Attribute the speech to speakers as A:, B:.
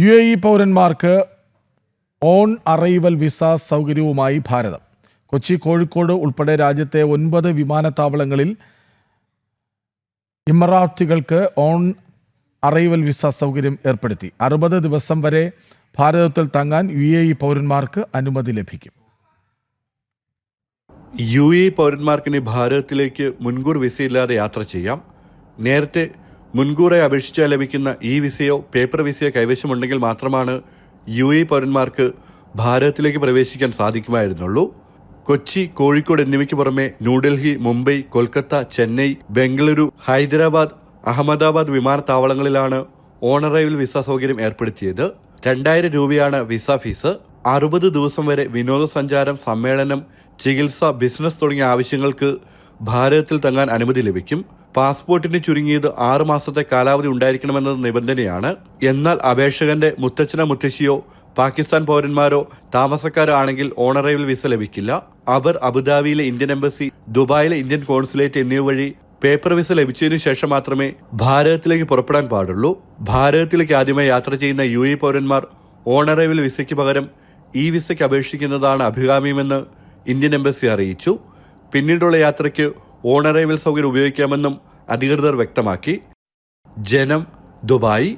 A: U A E പൗരന്മാർക്ക് on arrival visa സൗകര്യവുമായി ഭാരതം. കൊച്ചി കോഴിക്കോട് ഉൾപ്പെടെ രാജ്യത്തെ ഒൻപത് വിമാനത്താവളങ്ങളിൽ ഇമറാത്തികൾക്ക് ഓൺ അറൈവൽ വിസ സൗകര്യം ഏർപ്പെടുത്തി. അറുപത് ദിവസം വരെ ഭാരതത്തിൽ തങ്ങാൻ യു എ ഇ പൗരന്മാർക്ക് അനുമതി ലഭിക്കും.
B: യു എ പൗരന്മാർക്കിനി ഭാരതത്തിലേക്ക് മുൻകൂർ വിസയില്ലാതെ യാത്ര ചെയ്യാം. നേരത്തെ മുൻകൂറായി അപേക്ഷിച്ചാൽ ലഭിക്കുന്ന ഇ വിസയോ പേപ്പർ വിസയോ കൈവശമുണ്ടെങ്കിൽ മാത്രമാണ് യു എ പൗരന്മാർക്ക് ഭാരതത്തിലേക്ക് പ്രവേശിക്കാൻ സാധിക്കുമായിരുന്നുള്ളൂ. കൊച്ചി കോഴിക്കോട് എന്നിവയ്ക്ക് പുറമെ ന്യൂഡൽഹി മുംബൈ കൊൽക്കത്ത ചെന്നൈ ബംഗളൂരു ഹൈദരാബാദ് അഹമ്മദാബാദ് വിമാനത്താവളങ്ങളിലാണ് ഓണറൈവൽ വിസ സൗകര്യം ഏർപ്പെടുത്തിയത്. രണ്ടായിരം രൂപയാണ് വിസ ഫീസ്. അറുപത് ദിവസം വരെ വിനോദസഞ്ചാരം സമ്മേളനം ചികിത്സ ബിസിനസ് തുടങ്ങിയ ആവശ്യങ്ങൾക്ക് ഭാരതത്തിൽ തങ്ങാൻ അനുമതി ലഭിക്കും. പാസ്പോർട്ടിന് ചുരുങ്ങിയത് ആറു മാസത്തെ കാലാവധി ഉണ്ടായിരിക്കണമെന്ന നിബന്ധനയാണ്. എന്നാൽ അപേക്ഷകന്റെ മുത്തച്ഛനോ മുത്തശ്ശിയോ പാകിസ്ഥാൻ പൗരന്മാരോ താമസക്കാരോ ആണെങ്കിൽ ഓണറൈവൽ വിസ ലഭിക്കില്ല. അവർ അബുദാബിയിലെ ഇന്ത്യൻ എംബസി ദുബായിലെ ഇന്ത്യൻ കോൺസുലേറ്റ് എന്നിവ വഴി പേപ്പർ വിസ ലഭിച്ചതിനു ശേഷം മാത്രമേ ഭാരതത്തിലേക്ക് പുറപ്പെടാൻ പാടുള്ളൂ. ഭാരതത്തിലേക്ക് ആദ്യമായി യാത്ര ചെയ്യുന്ന യു എ പൗരന്മാർ ഓണറൈവൽ വിസയ്ക്ക് പകരം ഈ വിസയ്ക്ക് അപേക്ഷിക്കുന്നതാണ് അഭികാമ്യമെന്ന് ഇന്ത്യൻ എംബസി അറിയിച്ചു. പിന്നീടുള്ള യാത്രയ്ക്ക് ഓണറൈവൽ സൗകര്യം ഉപയോഗിക്കാമെന്നും അധികൃതർ വ്യക്തമാക്കി. ജനം ദുബായ്.